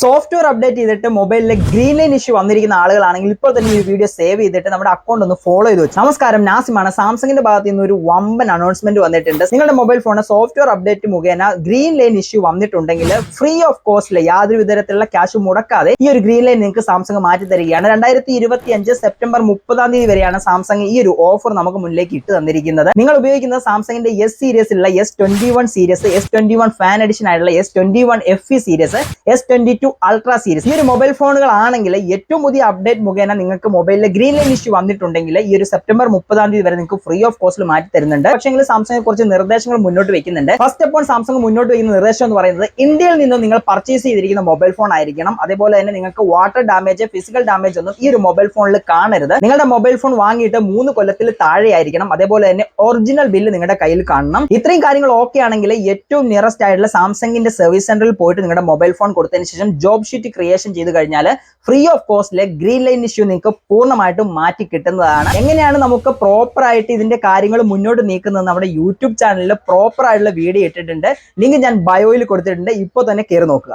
Software update ചെയ്തിട്ട് മൊബൈലിലെ green line issue വന്നിരിക്കുന്ന ആളുകളാണെങ്കിൽ ഇപ്പോൾ തന്നെ ഈ വീഡിയോ സേവ് ചെയ്തിട്ട് നമ്മുടെ അക്കൗണ്ട് ഒന്ന് ഫോളോ ചെയ്ത് വെച്ചു. നമസ്കാരം നാസിമാണ്. സാംസങ്ങിന്റെ ഭാഗത്ത് നിന്ന് ഒരു വമ്പൻ അനൗൺസ്മെന്റ് വന്നിട്ടുണ്ട്. നിങ്ങളുടെ മൊബൈൽ ഫോണിന് സോഫ്റ്റ്വെയർ അപ്ഡേറ്റ് മുഖേന ഗ്രീൻ ലൈൻ ഇഷ്യൂ വന്നിട്ടുണ്ടെങ്കിൽ ഫ്രീ ഓഫ് കോസ്റ്റിൽ യാതൊരു വിധത്തിലുള്ള ക്യാഷ് മുടക്കാതെ ഈ ഒരു ഗ്രീൻ ലൈൻ നിങ്ങൾക്ക് സാംസങ് മാറ്റി തരികയാണ്. രണ്ടായിരത്തി ഇരുപത്തി അഞ്ച് സെപ്റ്റംബർ മുപ്പതാം തീയതി വരെയാണ് സാംസങ് ഈ ഒരു ഓഫർ നമുക്ക് മുന്നിലേക്ക് ഇട്ട് തന്നിരിക്കുന്നത്. നിങ്ങൾ ഉപയോഗിക്കുന്ന സാംസങ്ങിന്റെ S സീരീസിലുള്ള S twenty one series S twenty one fan edition ആയിട്ടുള്ള S twenty one F series S twenty two ultra series ഈ ഒരു മൊബൈൽ ഫോണുകൾ ആണെങ്കിൽ ഏറ്റവും പുതിയ അപ്ഡേറ്റ് മുഖേന നിങ്ങൾക്ക് മൊബൈലിലെ ഗ്രീൻ ലൈൻ ഇഷ്യൂ വന്നിട്ടുണ്ടെങ്കിൽ ഈ ഒരു സെപ്റ്റംബർ മുപ്പതാം തീയതി വരെ നിങ്ങൾക്ക് ഫ്രീ ഓഫ് കോസ്റ്റിൽ മാറ്റി തരുന്നുണ്ട്. പക്ഷേ സാംസങ് കുറച്ച് നിർദ്ദേശങ്ങൾ മുന്നോട്ട് വെക്കുന്നുണ്ട്. ഫസ്റ്റ് അപ്പോൾ സാംസങ് മുന്നോട്ട് വയ്ക്കുന്ന നിർദ്ദേശം എന്ന് പറയുന്നത് ഇന്ത്യയിൽ നിന്നും നിങ്ങൾ പർച്ചേസ് ചെയ്തിരിക്കുന്ന മൊബൈൽ ഫോൺ ആയിരിക്കണം. അതേപോലെ തന്നെ നിങ്ങൾക്ക് വാട്ടർ ഡാമേജ് ഫിസിക്കൽ ഡാമേജ് ഒന്നും ഈ ഒരു മൊബൈൽ ഫോണിൽ കാണരുത്. നിങ്ങളുടെ മൊബൈൽ ഫോൺ വാങ്ങിയിട്ട് മൂന്ന് കൊല്ലത്തിൽ താഴെ ആയിരിക്കണം. അതേപോലെ തന്നെ ഒറിജിനൽ ബില്ല് നിങ്ങളുടെ കയ്യിൽ കാണണം. ഇത്രയും കാര്യങ്ങൾ ഓക്കെ ആണെങ്കിൽ ഏറ്റവും നിയറസ്റ്റ് ആയിട്ടുള്ള സാംസങ്ങിന്റെ സർവീസ് സെന്ററിൽ പോയിട്ട് നിങ്ങളുടെ മൊബൈൽ ഫോൺ കൊടുത്തതിന് ശേഷം ജോബ് ഷീറ്റ് ക്രിയേഷൻ ചെയ്ത് കഴിഞ്ഞാൽ ഫ്രീ ഓഫ് കോസ്റ്റിലെ ഗ്രീൻ ലൈൻ ഇഷ്യൂ നിങ്ങൾക്ക് പൂർണമായിട്ടും മാറ്റി കിട്ടുന്നതാണ്. എങ്ങനെയാണ് നമുക്ക് പ്രോപ്പർ ആയിട്ട് ഇതിന്റെ കാര്യങ്ങൾ മുന്നോട്ട് നീക്കുന്നത് നമ്മുടെ യൂട്യൂബ് ചാനലിൽ പ്രോപ്പർ ആയിട്ടുള്ള വീഡിയോ ഇട്ടിട്ടുണ്ട്. ലിങ്ക് ഞാൻ ബയോയിൽ കൊടുത്തിട്ടുണ്ട്. ഇപ്പോൾ തന്നെ കയറി നോക്കുക.